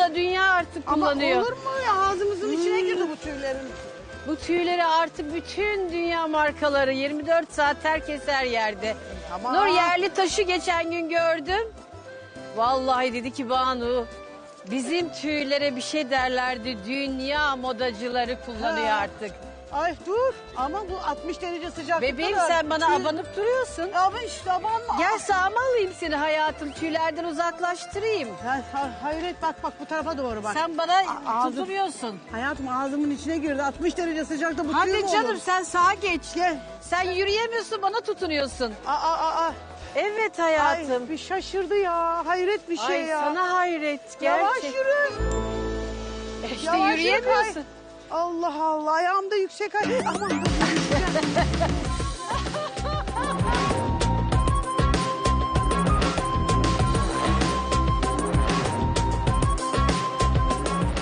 da dünya artık Ama kullanıyor. olur mu ya ağzımızın içine girdi bu tüylerin. Bu tüyleri artık bütün dünya markaları 24 saat herkes her yerde. Tamam. Nur yerli taşı geçen gün gördüm. Vallahi dedi ki Banu bizim tüylere bir şey derlerdi. Dünya modacıları kullanıyor Ha. artık. Ay dur ama bu 60 derece sıcaklıkta Bebeğim da sen bana tüy- abanıp duruyorsun. Ama işte abanma. Gel sağıma alayım seni hayatım tüylerden uzaklaştırayım. Ha, ha- hayret bak bak bu tarafa doğru bak. Sen bana A- ağzım- tutunuyorsun. Hayatım ağzımın içine girdi. 60 derece sıcakta bu tüy mü Hadi olur? canım sen sağa geç. Gel. Sen yürüyemiyorsun bana tutunuyorsun. Aa, aa, aa. Evet Ay, hayatım. bir şaşırdı ya. Hayret bir şey Ay ya. sana hayret Yavaş gerçek. yürü. İşte Yavaş yürü, yürüyemiyorsun. Allah Allah ayağımda yüksek ay. Aman dur,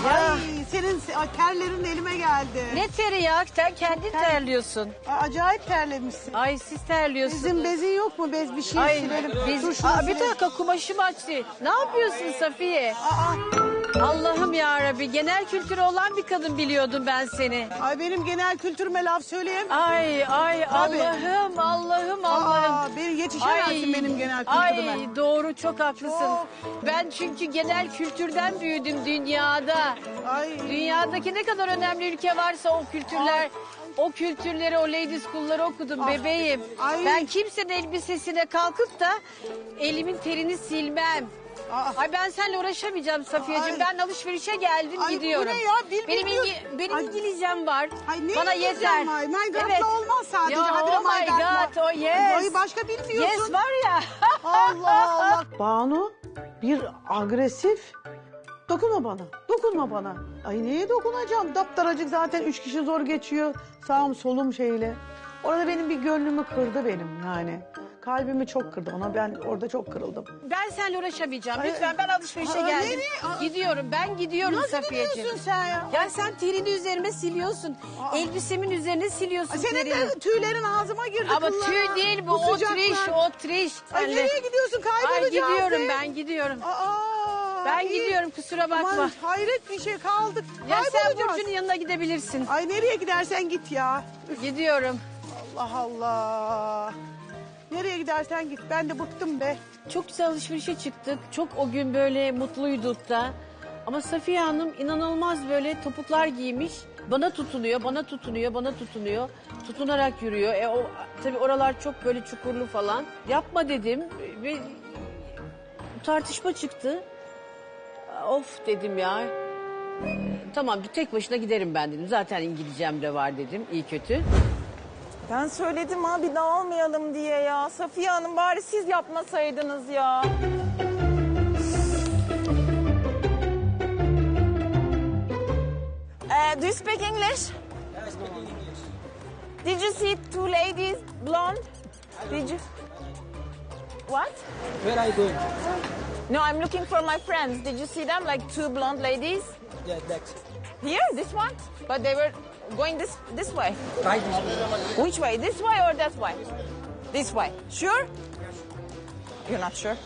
Ay senin se- ay, terlerin elime geldi. Ne teri ya? Sen kendin Ter- terliyorsun. Ay, acayip terlemişsin. Ay siz terliyorsunuz. Bizim bezin yok mu? Bez bir şey Ay silelim. biz... Dur şunu Aa, bir silelim. dakika kumaşım açtı. Ne yapıyorsun Safiye? Aa, Allah'ım ya Rabbi genel kültürü olan bir kadın biliyordum ben seni. ay benim genel kültürüme laf söyleyeyim. Ay ay Tabii. Allah'ım Allah'ım Allah'ım. Aa, beni yetişemezsin benim genel kültürüme. Ay doğru çok haklısın. Çok. Ben çünkü genel kültürden büyüdüm dünyada. Ay. Dünyadaki ne kadar önemli ülke varsa o kültürler, o kültürleri, o ladies school'ları okudum bebeğim. Ay. Ben kimsenin elbisesine kalkıp da elimin terini silmem. Aa. Ay ben seninle uğraşamayacağım Safiyeciğim. Ben alışverişe geldim Ay, bu gidiyorum. ne ya? Dil benim bilmiyorsun. İngi- benim Ay. İngilizcem var. Ay ne Bana yeter. var? My God'la olmaz sadece. Ya, Hadi oh my my God'la. God, oh yes. Ay başka bilmiyorsun. Yes var ya. Allah Allah. Banu bir agresif. Dokunma bana. Dokunma bana. Ay neye dokunacağım? Daptaracık zaten üç kişi zor geçiyor. Sağım solum şeyle. Orada benim bir gönlümü kırdı benim yani. Kalbimi çok kırdı ona ben orada çok kırıldım. Ben seninle uğraşamayacağım. Ay, Lütfen ben alışverişe Aa, geldim. nereye? Aa. Gidiyorum ben gidiyorum Nasıl Safiyeciğim. gidiyorsun sen ya? Ya sen terini üzerime siliyorsun. Elbisemin üzerine siliyorsun Senin terini. de tüylerin ağzıma girdi Ama kıllara. tüy değil bu, o sıcaklar. triş, o triş. Ay Senle- nereye gidiyorsun? Kaybolacağız. Ay gidiyorum be. ben gidiyorum. Aa, Ben iyi. gidiyorum kusura bakma. Aman hayret bir şey kaldık. ya sen Kaybolacağız. Burcu'nun yanına gidebilirsin. Ay nereye gidersen git ya. Gidiyorum. Allah Allah. Nereye gidersen git. Ben de bıktım be. Çok güzel alışverişe çıktık. Çok o gün böyle mutluyduk da. Ama Safiye Hanım inanılmaz böyle topuklar giymiş. Bana tutunuyor, bana tutunuyor, bana tutunuyor. Tutunarak yürüyor. E o tabii oralar çok böyle çukurlu falan. Yapma dedim ve tartışma çıktı. Of dedim ya. Tamam tek başına giderim ben dedim. Zaten İngilizcem de var dedim. iyi kötü. Ben söyledim abi dağılmayalım diye ya. Safiye Hanım bari siz yapmasaydınız ya. Uh, do you speak English? Did you see two ladies, blonde? Did you? What? Where are you going? No, I'm looking for my friends. Did you see them, like two blonde ladies? Yeah, that's Here, this one? But they were going this this way. right. Which way? This way or that way? This way. Sure? You're not sure?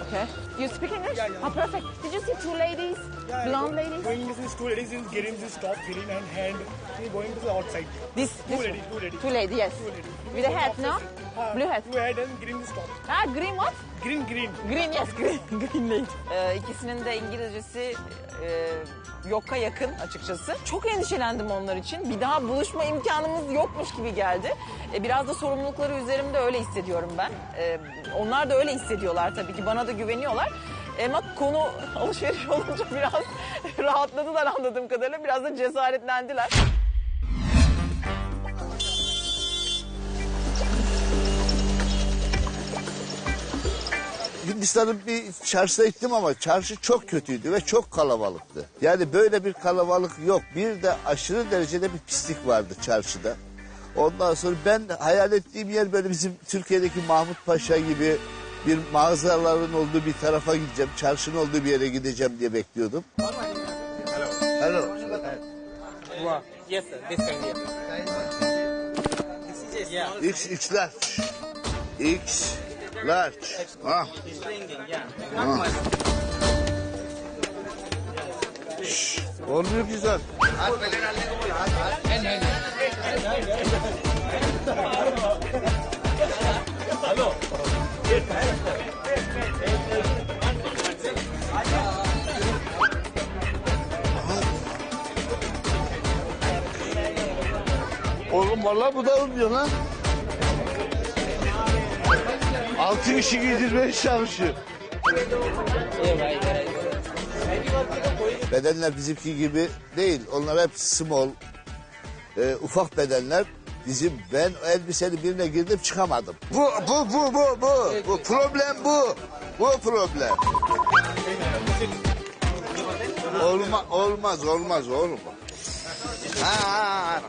Okay. You speak English? Yeah, yeah. Oh, perfect. Did you see two ladies? Yeah, Blonde ladies? Going to this two ladies is getting this top green and hand going to the outside. This, Two this ladies, two ladies. Two ladies, yes. Two ladies. With a hat, no? Blue hat. Blue hat and green this top. Ah, green what? Green, green. Green, yes, green. green lady. Ee, ikisinin de İngilizcesi e, yoka yakın açıkçası. Çok endişelendim onlar için. Bir daha buluşma imkanımız yokmuş gibi geldi. E, biraz da sorumlulukları üzerimde öyle hissediyorum ben. E, onlar da öyle hissediyorlar tabii ki. Bana da güveniyorlar. Ama konu alışveriş olunca biraz rahatladılar anladığım kadarıyla. Biraz da cesaretlendiler. Hindistan'ın bir çarşısına gittim ama çarşı çok kötüydü ve çok kalabalıktı. Yani böyle bir kalabalık yok. Bir de aşırı derecede bir pislik vardı çarşıda. Ondan sonra ben hayal ettiğim yer böyle bizim Türkiye'deki Mahmut Paşa gibi bir mağazaların olduğu bir tarafa gideceğim. Çarşının olduğu bir yere gideceğim diye bekliyordum. Hello. Wow. Yes, sir. This kind. Yeah. X, X large. X large. Ah. Ah. Olmuyor ki zaten. Oğlum vallahi bu da olmuyor lan. Altı kişi giydirmeye çalışıyor. Bedenler bizimki gibi değil. Onlar hep small. Ee, ufak bedenler. Bizim ben elbisenin birine girdim çıkamadım. Bu bu bu bu bu. Bu problem bu. Bu problem. Olma, olmaz olmaz olmaz. Ha, ha, ha.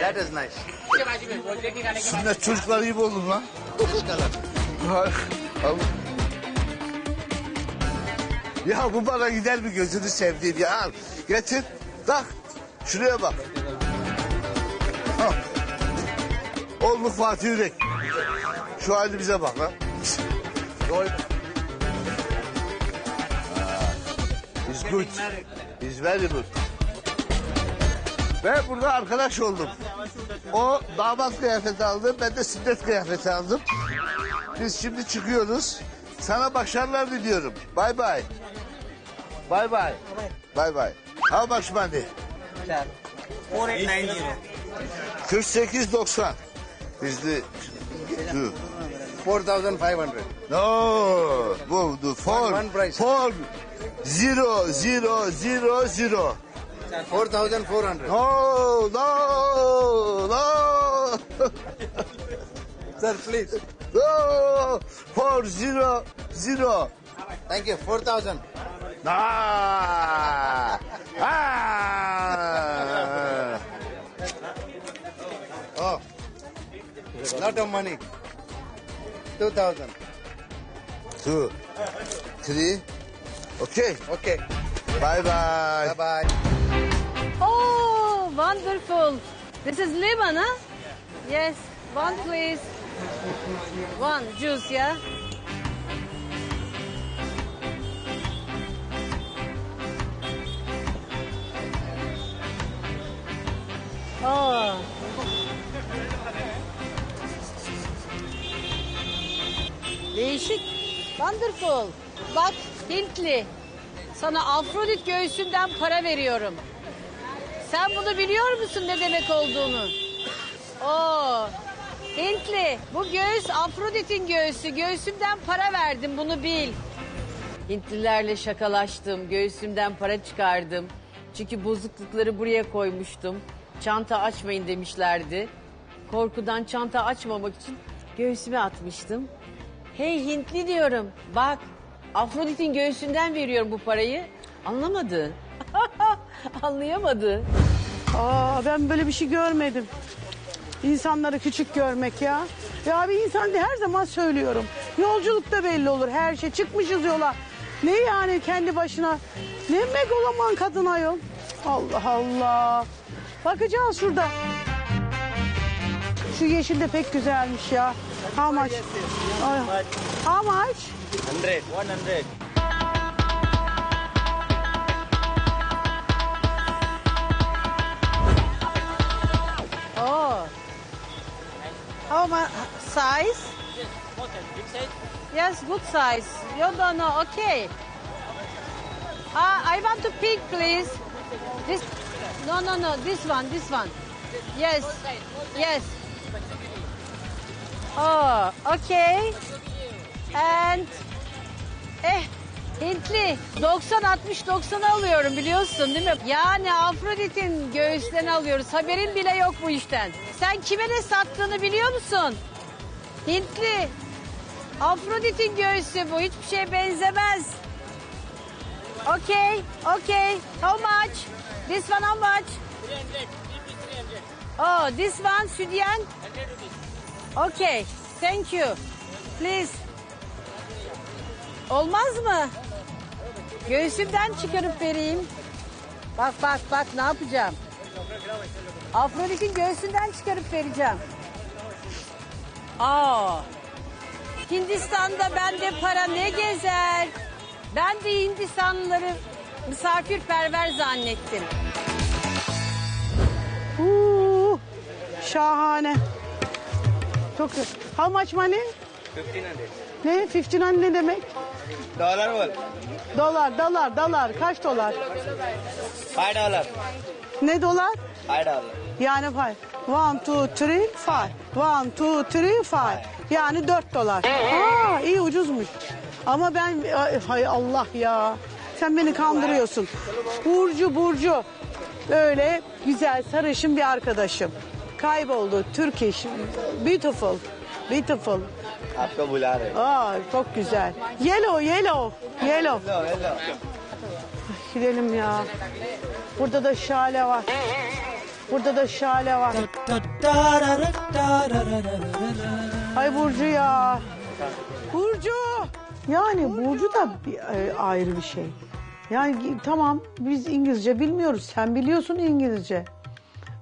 That is nice. Sünnet çocuklar gibi oldun lan. Ya bu bana gider mi gözünü sevdiğim ya al. Getir. Tak. Şuraya bak. Al. Fatih Yürek. Şu halimize bak lan. Gol. Is good. Is very good. Ve burada arkadaş oldum. O damat kıyafeti aldı, ben de sünnet kıyafeti aldım. Biz şimdi çıkıyoruz. Sana başarılar diliyorum. Bye bye. Bye bye. Bye bye. How much money? 4890. 48.90. Bizde... Dur. 4,500. No. Bu, bu, four. One price. Four. Zero, zero, zero, zero. 4,400. No, no, no. Sir, please. No. Four, zero, zero. Thank you. 4,000. Ah. Ah. Oh. Lot of money. 2,000. Two, three. Okay. Okay. Bye bye. Bye-bye. Oh, wonderful. This is lemon, huh? Yes, one please. One juice, yeah? Oh. Değişik. Wonderful. Bak Hintli. Sana Afrodit göğsünden para veriyorum. Sen bunu biliyor musun ne demek olduğunu? Oo. Hintli, bu göğüs Afrodit'in göğsü. Göğsümden para verdim bunu bil. Hintlilerle şakalaştım. Göğsümden para çıkardım. Çünkü bozuklukları buraya koymuştum. Çanta açmayın demişlerdi. Korkudan çanta açmamak için göğsüme atmıştım. Hey Hintli diyorum. Bak Afrodit'in göğsünden veriyorum bu parayı. Anlamadı. Anlayamadı. Aa ben böyle bir şey görmedim. İnsanları küçük görmek ya. Ya bir insan her zaman söylüyorum. Yolculukta belli olur her şey. Çıkmışız yola. Ne yani kendi başına? Ne megaloman kadın ayol. Allah Allah. Bakacağız şurada. Şu yeşil de pek güzelmiş ya. How much? How much? 100. 100. How much size? Yes, good size. You don't know. Okay. Uh, I want to pick, please. This. No, no, no. This one. This one. Yes. Yes. Oh, okay. And eh Hintli 90 60 90 alıyorum biliyorsun değil mi? Yani Afrodit'in göğüslerini alıyoruz. Haberin bile yok bu işten. Sen kime ne sattığını biliyor musun? Hintli. Afrodit'in göğsü bu. Hiçbir şeye benzemez. Okay, okay. How much? This one how much? 300. Keep it 300. Oh, this one südyen. Okay, thank you. Please. Olmaz mı? Göğsümden çıkarıp vereyim. Bak bak bak ne yapacağım. Afrodit'in göğsünden çıkarıp vereceğim. Aa. Hindistan'da bende para ne gezer. Ben de Hindistanlıları misafirperver zannettim. Uuu, şahane. Çok güzel. How much money? 1500. Ne? 1500 ne demek? Dollar what? Dolar, dolar, dolar. Kaç dolar? 5 dollar. Ne dolar? 5 dollar. Yani five. One, two, three, five. One, two, three, five. Yani dört dolar. Aa, iyi ucuzmuş. Ama ben, ay, hay Allah ya. Sen beni kandırıyorsun. Burcu, Burcu. Böyle güzel, sarışın bir arkadaşım. Kayboldu. Turkish. Beautiful. Beautiful. आपको बुला रहे Aa, çok güzel. Yellow, yellow. Yellow. Hello hello Gidelim ya. Burada da şale var. Burada da şale var. Ay Burcu ya. Burcu. Yani Burcu da bir, e, ayrı bir şey. Yani gi- tamam biz İngilizce bilmiyoruz. Sen biliyorsun İngilizce.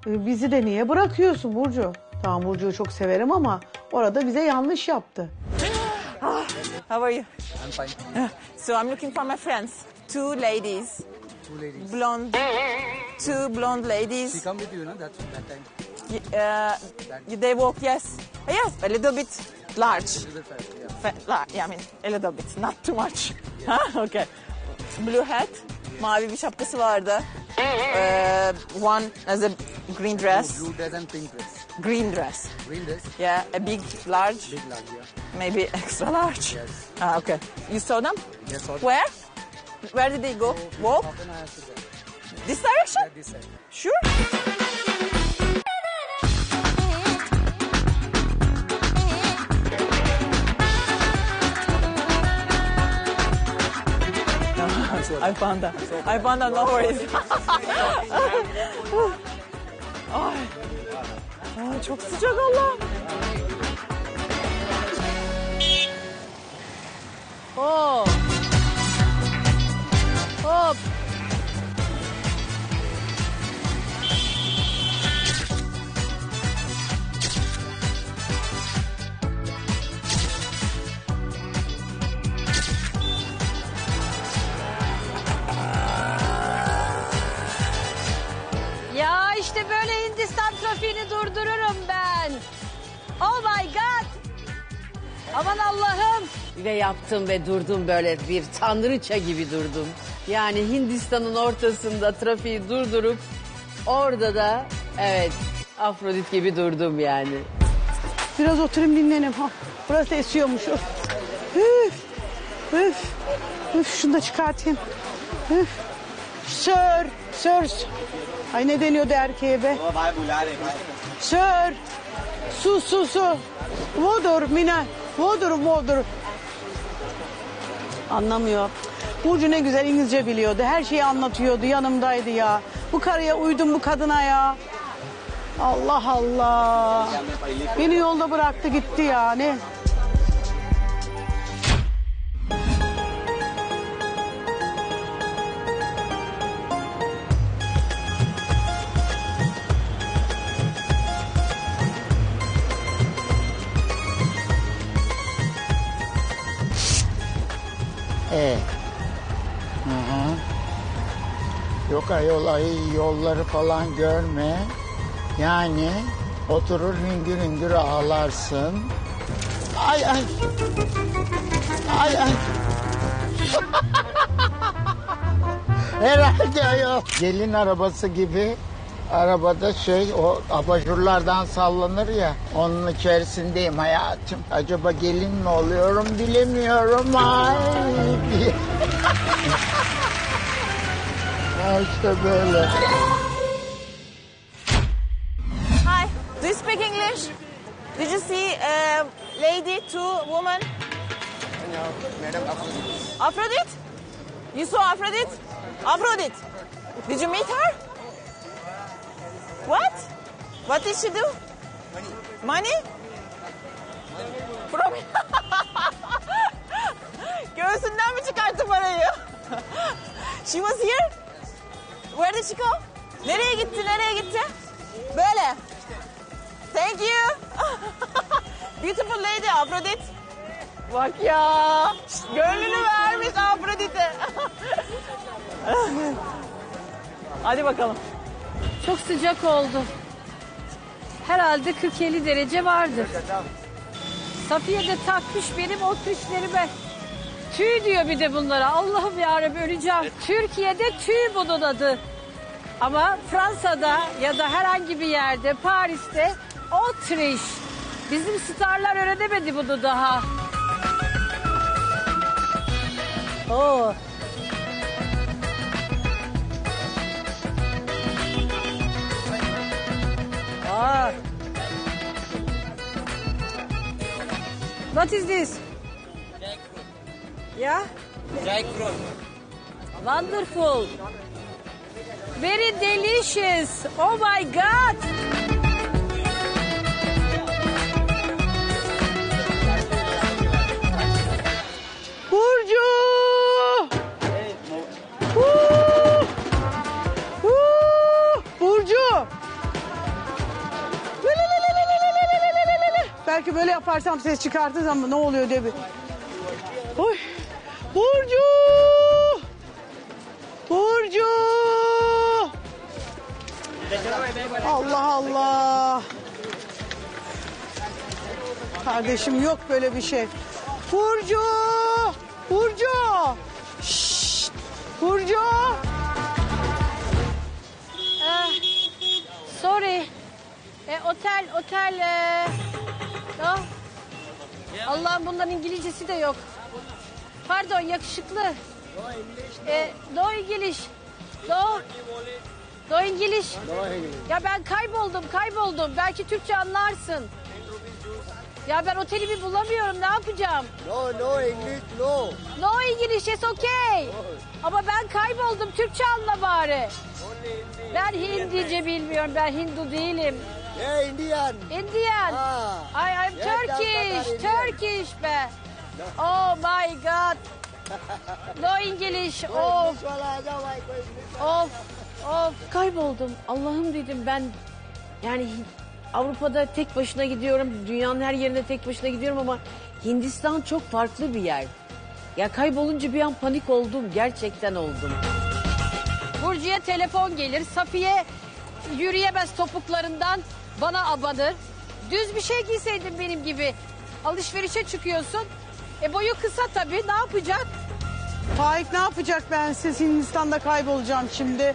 E, bizi de niye bırakıyorsun Burcu? Tamam Burcu'yu çok severim ama orada bize yanlış yaptı. How are you? I'm fine. So I'm looking for my friends. Two ladies. Two ladies. Blonde. Two blonde ladies. She come with you, no? That's that time. Y- uh, they walk, yes. Yes, a little bit large. Little fast, yeah. Fa- la- yeah, I mean, a little bit, not too much. Huh? okay. Blue hat, mavi bir şapkası vardı. Uh, one has a green dress, Blue dress and pink dress. Green dress. Green dress, Yeah, a big, large, big large, yeah. maybe extra large. Yes. Ah, okay. You saw them? Yes, all. Where? Where did they go? Walk? Hour to there. This direction? Yeah, this side. Sure. I found that. I found that. No worries. Ay. Ay, çok sıcak Allah. yaptım ve durdum böyle bir tanrıça gibi durdum. Yani Hindistan'ın ortasında trafiği durdurup orada da evet Afrodit gibi durdum yani. Biraz oturayım dinlenim. Ha, burası esiyormuş. Öf. Üf. Üf. Üf. Şunu da çıkartayım. Üf. Sör. Sör. Ay ne deniyordu erkeğe be? Sör. Su su su. Vodur mina. Vodur vodur. Anlamıyor. Burcu ne güzel İngilizce biliyordu. Her şeyi anlatıyordu. Yanımdaydı ya. Bu karıya uydum bu kadına ya. Allah Allah. Beni yolda bıraktı gitti ya. Ne? Yok ayol ay yolları falan görme. Yani oturur hüngür hüngür ağlarsın. Ay ay. Ay ay. Herhalde ayol. Gelin arabası gibi arabada şey o abajurlardan sallanır ya onun içerisindeyim hayatım. Acaba gelin mi oluyorum bilemiyorum. Ay. İşte böyle. Hi. Do you speak English? Did you see a lady, two woman? Madam, Aphrodite? You saw Aphrodite? Aphrodite. Did you meet her? What? What did she do? Money. Money? From... Göğsünden mi çıkarttı parayı? she was here? Where did she? Nereye gitti, nereye gitti? Böyle. Thank you. Beautiful lady Aphrodite. Bak ya. Gönlünü vermiş Afrodite. Hadi bakalım. Çok sıcak oldu. Herhalde 40-50 derece vardır. Safiye de takmış benim o kışlarıma. Tüy diyor bir de bunlara. Allah'ım yarabbim öleceğim. Türkiye'de tüy bunun adı. Ama Fransa'da ya da herhangi bir yerde Paris'te otriş. Bizim starlar öğrenemedi bunu daha. Oo. Aa. What is this? Yeah? Jackfruit. Wonderful. Very delicious. Oh my God. Burcu! Burcu! Belki böyle yaparsam ses çıkartırız ama ne oluyor diye bir. Allah Allah! Kardeşim yok böyle bir şey. Burcu! Burcu! Şşt! Burcu! Eh, sorry. E, otel, otel. E, no. Allah'ım bundan İngilizcesi de yok. Pardon yakışıklı. E, no İngiliz. No. Do İngiliz. Ya ben kayboldum, kayboldum. Belki Türkçe anlarsın. Ya ben oteli bir bulamıyorum. Ne yapacağım? No, no English, no. No English, it's okay. Ama ben kayboldum. Türkçe anla bari. Ben Hindice bilmiyorum. Ben Hindu değilim. Yeah, Indian. Indian. Ah. I, I'm yeah, Turkish. Indian. Turkish be. Oh my God. No English. Oh. Of. Of of. Kayboldum. Allah'ım dedim ben. Yani Avrupa'da tek başına gidiyorum. Dünyanın her yerine tek başına gidiyorum ama Hindistan çok farklı bir yer. Ya kaybolunca bir an panik oldum. Gerçekten oldum. Burcu'ya telefon gelir. Safiye yürüyemez topuklarından bana abanır. Düz bir şey giyseydin benim gibi. Alışverişe çıkıyorsun. E boyu kısa tabii ne yapacak? Faik ne yapacak ben siz Hindistan'da kaybolacağım şimdi.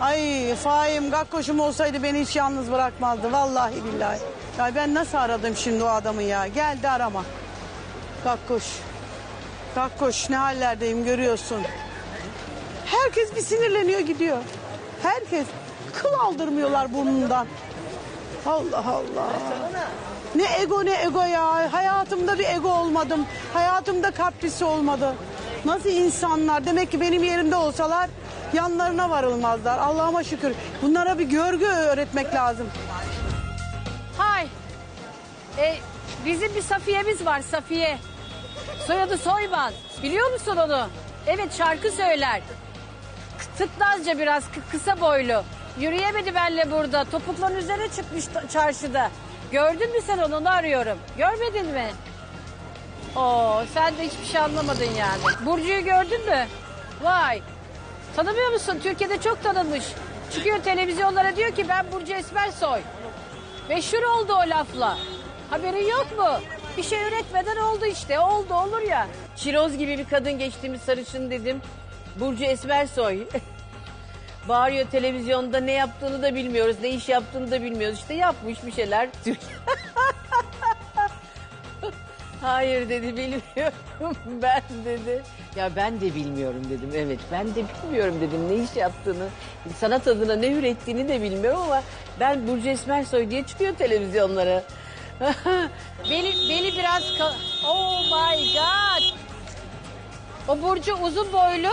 Ay Faik'im Gakkoş'um olsaydı beni hiç yalnız bırakmazdı. Vallahi billahi. Ya ben nasıl aradım şimdi o adamı ya? Geldi arama. Gakkoş. Gakkoş ne hallerdeyim görüyorsun. Herkes bir sinirleniyor gidiyor. Herkes. Kıl aldırmıyorlar burnundan. Allah Allah. Ne ego ne ego ya. Hayatımda bir ego olmadım. Hayatımda kaprisi olmadı. Nasıl insanlar? Demek ki benim yerimde olsalar yanlarına varılmazlar. Allah'ıma şükür. Bunlara bir görgü öğretmek lazım. Hay. E, bizim bir Safiye'miz var Safiye. Soyadı Soyman. Biliyor musun onu? Evet şarkı söyler. Tıknazca biraz kı- kısa boylu. Yürüyemedi benle burada. Topukların üzerine çıkmış çarşıda. Gördün mü sen onu? Onu arıyorum. Görmedin mi? Oo, sen de hiçbir şey anlamadın yani. Burcu'yu gördün mü? Vay. Tanımıyor musun? Türkiye'de çok tanınmış. Çıkıyor televizyonlara diyor ki ben Burcu Esmersoy. Meşhur oldu o lafla. Haberin yok mu? Bir şey üretmeden oldu işte. Oldu olur ya. Çiroz gibi bir kadın geçtiğimiz sarışın dedim. Burcu Esmersoy. Bağırıyor televizyonda ne yaptığını da bilmiyoruz. Ne iş yaptığını da bilmiyoruz. İşte yapmış bir şeyler. Hayır dedi bilmiyorum ben dedi. Ya ben de bilmiyorum dedim evet ben de bilmiyorum dedim ne iş yaptığını. Sanat adına ne ürettiğini de bilmiyorum ama ben Burcu Esmersoy diye çıkıyor televizyonlara. beli, beli biraz... oh my god. O Burcu uzun boylu,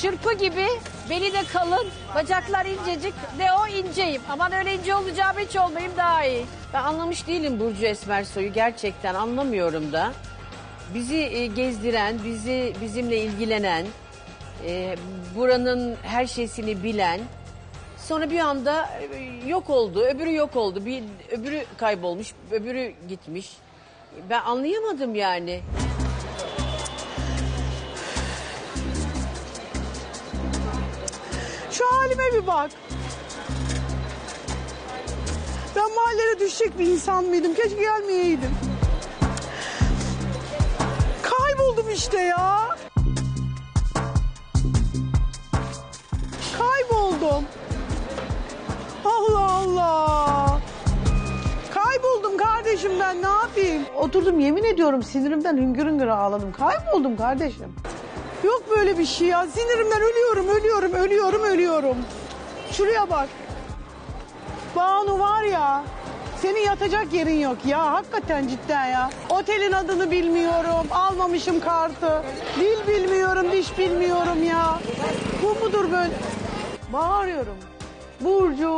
çırpı gibi, beli de kalın, bacaklar incecik. De o inceyim. Aman öyle ince olacağım hiç olmayayım daha iyi. Ben anlamış değilim Burcu Esmersoy'u gerçekten anlamıyorum da. Bizi e, gezdiren, bizi bizimle ilgilenen, e, buranın her şeysini bilen, sonra bir anda e, yok oldu, öbürü yok oldu, bir öbürü kaybolmuş, öbürü gitmiş. Ben anlayamadım yani. Şu halime bir bak. Ben mahallere düşecek bir insan mıydım? Keşke gelmeyeydim. Kayboldum işte ya. Kayboldum. Allah Allah. Kayboldum kardeşim ben ne yapayım? Oturdum yemin ediyorum sinirimden hüngür hüngür ağladım. Kayboldum kardeşim. Yok böyle bir şey ya. Sinirimden ölüyorum, ölüyorum, ölüyorum, ölüyorum. Şuraya bak. Banu var ya. Senin yatacak yerin yok ya. Hakikaten cidden ya. Otelin adını bilmiyorum. Almamışım kartı. Dil bilmiyorum, diş bilmiyorum ya. Bu mudur böyle? Bağırıyorum. Burcu,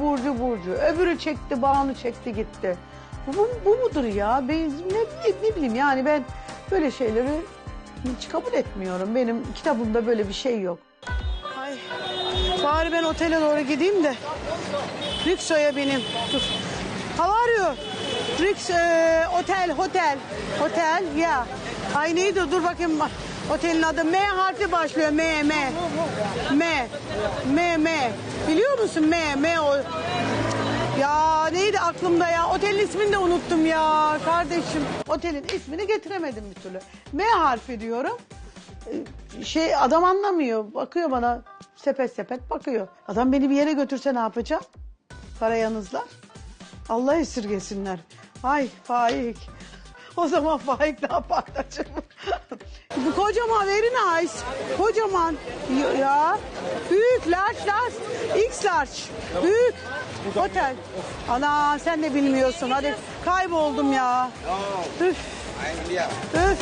Burcu, Burcu. Öbürü çekti, Banu çekti gitti. Bu, bu, mudur ya? Ben, ne, ne bileyim yani ben böyle şeyleri hiç kabul etmiyorum. Benim kitabımda böyle bir şey yok. Ay, bari ben otele doğru gideyim de Rikso'ya bineyim. Dur. How are you? Riks, e, otel, hotel. Hotel, ya. Ay neydi? Dur bakayım. Otelin adı M harfi başlıyor. M, M. M. M, M. Biliyor musun M, M o. Ya neydi aklımda ya? Otelin ismini de unuttum ya kardeşim. Otelin ismini getiremedim bir türlü. M harfi diyorum. Ee, Şey adam anlamıyor. Bakıyor bana sepet sepet bakıyor. Adam beni bir yere götürse ne yapacağım? Para yanızlar. Allah esirgesinler. Ay Faik. O zaman Faik ne yapardı acaba? Bu kocaman very nice. Kocaman. Ya- Ya. Büyük, large, large. X large. Büyük. Otel. Ana sen de bilmiyorsun. Hadi kayboldum ya. Üf. Üf.